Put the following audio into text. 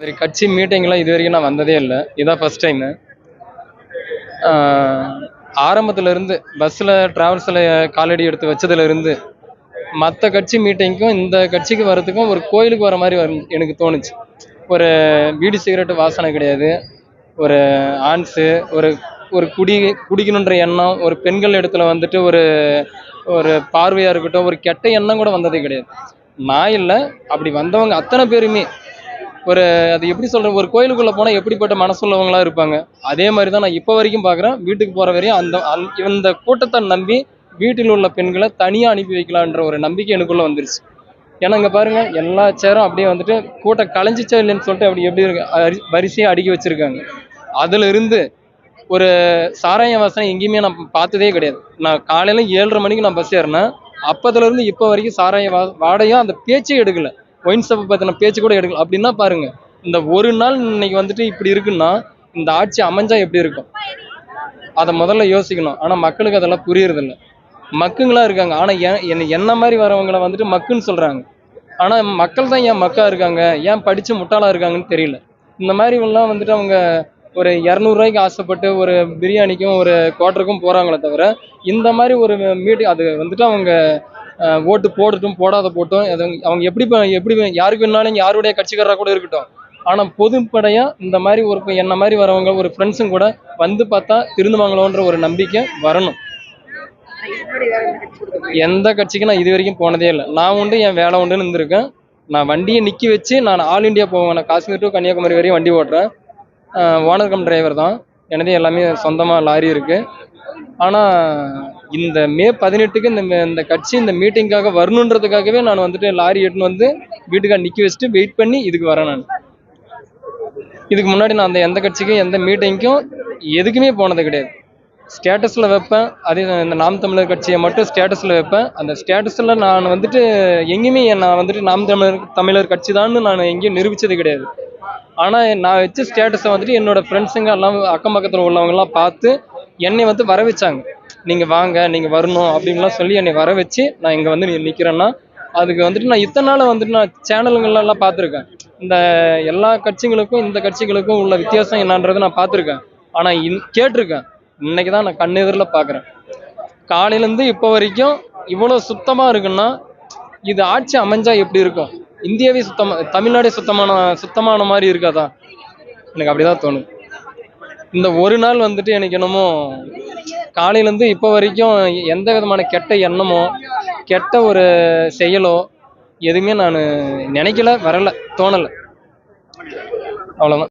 சரி கட்சி மீட்டிங்லாம் இது வரைக்கும் நான் வந்ததே இல்லை. இதான் ஃபர்ஸ்ட் டைமு ஆரம்பத்துலேருந்து பஸ்ஸில் ட்ராவல்ஸில் காலடி எடுத்து வச்சதுலேருந்து மற்ற கட்சி மீட்டிங்க்கும் இந்த கட்சிக்கு வர்றதுக்கும் ஒரு கோயிலுக்கு வர மாதிரி வரும் எனக்கு தோணுச்சு. ஒரு பீடி சிகரெட்டு வாசனை கிடையாது. ஒரு ஆன்ஸு ஒரு ஒரு குடி குடிக்கணுன்ற எண்ணம் ஒரு பெண்கள் இடத்துல வந்துட்டு ஒரு ஒரு பார்வையாக இருக்கட்டும் ஒரு கெட்ட எண்ணம் கூட வந்ததே கிடையாது. நான் இல்லை. அப்படி வந்தவங்க அத்தனை பேருமே ஒரு அது எப்படி சொல்கிறேன் ஒரு கோயிலுக்குள்ளே போனால் எப்படிப்பட்ட மனசுள்ளவங்களாக இருப்பாங்க? அதே மாதிரி தான் நான் இப்போ வரைக்கும் பார்க்குறேன் வீட்டுக்கு போகிற வரையும் அந்த அந்த- இந்த கூட்டத்தை நம்பி வீட்டில் உள்ள பெண்களை தனியாக அனுப்பி வைக்கலான்ற ஒரு நம்பிக்கை எனக்குள்ளே வந்துருச்சு. ஏன்னா இங்கே பாருங்கள் எல்லா சேரும் அப்படியே வந்துட்டு கூட்டம் கலைஞ்சிச்சா இல்லைன்னு சொல்லிட்டு அப்படி எப்படி இருக்கு அரி- அடுக்கி வச்சுருக்காங்க. அதுல இருந்து ஒரு சாராய வாசனை எங்கேயுமே நான் பார்த்ததே கிடையாது. நான் காலையில் ஏழரை மணிக்கு நான் பஸ் ஏறினேன். அப்போதுலேருந்து இப்போ வரைக்கும் சாராய வா வாடையும் அந்த பேச்சே எடுக்கலை. ஒயின் ஷாப்பை பற்றின பேச்சு கூட எடுக்கல. அப்படின்னா பாருங்க இந்த ஒரு நாள் இன்னைக்கு வந்துட்டு இப்படி இருக்குன்னா இந்த ஆட்சி அமைஞ்சா எப்படி இருக்கும்? அதை முதல்ல யோசிக்கணும். ஆனா மக்களுக்கு அதெல்லாம் புரியறதில்ல. மக்குங்களா இருக்காங்க. ஆனா ஏன் என்ன என்ன மாதிரி வரவங்களை வந்துட்டு மக்குன்னு சொல்றாங்க. ஆனா மக்கள் தான் ஏன் மக்கா இருக்காங்க? ஏன் படிச்சு முட்டாளா இருக்காங்கன்னு தெரியல. இந்த மாதிரி எல்லாம் வந்துட்டு அவங்க ஒரு இரநூறுவாய்க்கு ஆசைப்பட்டு ஒரு பிரியாணிக்கும் ஒரு குவார்ட்டருக்கும் போறாங்களே தவிர இந்த மாதிரி ஒரு மீட்டிங் அது வந்துட்டு அவங்க ஓட்டு போடட்டும் போடாத போட்டும். அவங்க எப்படி எப்படி யாருக்கு வேணாலும் யாருடைய கட்சிக்காரராக கூட இருக்கட்டும். ஆனால் பொதுப்படையாக இந்த மாதிரி ஒரு என்ன மாதிரி வரவங்க ஒரு ஃப்ரெண்ட்ஸும் கூட வந்து பார்த்தா திருந்துவாங்களோன்ற ஒரு நம்பிக்கை வரணும். எந்த கட்சிக்கும் நான் இது வரைக்கும் போனதே இல்லை. நான் உண்டு என் வேலை உண்டுன்னு இருந்திருக்கேன். நான் வண்டியை நிற்க வச்சு நான் ஆல் இந்தியா போவேன். நான் காஷ்மீர் டு கன்னியாகுமரி வரையும் வண்டி ஓட்டுறேன். ஓனர் கம் டிரைவர் தான். எனது எல்லாமே சொந்தமாக லாரி இருக்கு. ஆனால் இந்த மே பதினெட்டுக்கு இந்த மே- இந்த கட்சி இந்த மீட்டிங்காக வரணுன்றதுக்காகவே நான் வந்துட்டு லாரி எடுத்துன்னு வந்து வீட்டுக்காக நிற்க வச்சுட்டு வெயிட் பண்ணி இதுக்கு வரேன் நான். இதுக்கு முன்னாடி நான் அந்த எந்த கட்சிக்கும் எந்த மீட்டிங்க்கும் எதுக்குமே போனது கிடையாது. ஸ்டேட்டஸில் வைப்பேன். அதே இந்த நாம் தமிழர் கட்சியை மட்டும் ஸ்டேட்டஸில் வைப்பேன். அந்த ஸ்டேட்டஸில் நான் வந்துட்டு எங்கேயுமே நான் வந்துட்டு நாம் தமிழர் தமிழர் கட்சி தான் நான் எங்கேயும் நிரூபித்தது கிடையாது. ஆனால் நான் வச்ச ஸ்டேட்டஸை வந்துட்டு என்னோடய ஃப்ரெண்ட்ஸுங்க எல்லாம் அக்கம் பக்கத்தில் உள்ளவங்கலாம் பார்த்து என்னை வந்து வர வச்சாங்க நீங்கள் வாங்க நீங்கள் வரணும் அப்படின்லாம் சொல்லி என்னை வர வச்சு நான் இங்கே வந்து நிற்கிறேன்னா அதுக்கு வந்துட்டு நான் இத்தனை நாள் வந்துட்டு நான் சேனலுங்கள்லாம் பார்த்துருக்கேன். இந்த எல்லா கட்சிகளுக்கும் இந்த கட்சிகளுக்கும் உள்ள வித்தியாசம் என்னன்றதை நான் பார்த்துருக்கேன். ஆனால் இன் கேட்டிருக்கேன். இன்னைக்கு தான் நான் கண்ணெதிரில் பார்க்குறேன். காலையிலேருந்து இப்போ வரைக்கும் இவ்வளோ சுத்தமாக இருக்குன்னா இது ஆட்சி அமைஞ்சா எப்படி இருக்கும்? இந்தியாவே சுத்தமாக தமிழ்நாடே சுத்தமான சுத்தமான மாதிரி இருக்காதா? எனக்கு அப்படிதான் தோணும் இந்த ஒரு நாள் வந்துட்டு எனக்கு என்னமோ காலையிலேருந்து இப்போ வரைக்கும் எந்த விதமான கெட்ட எண்ணமோ கெட்ட ஒரு செயலோ எதுவுமே நான் நினைக்கல வரல தோணலை. அவ்வளோதான்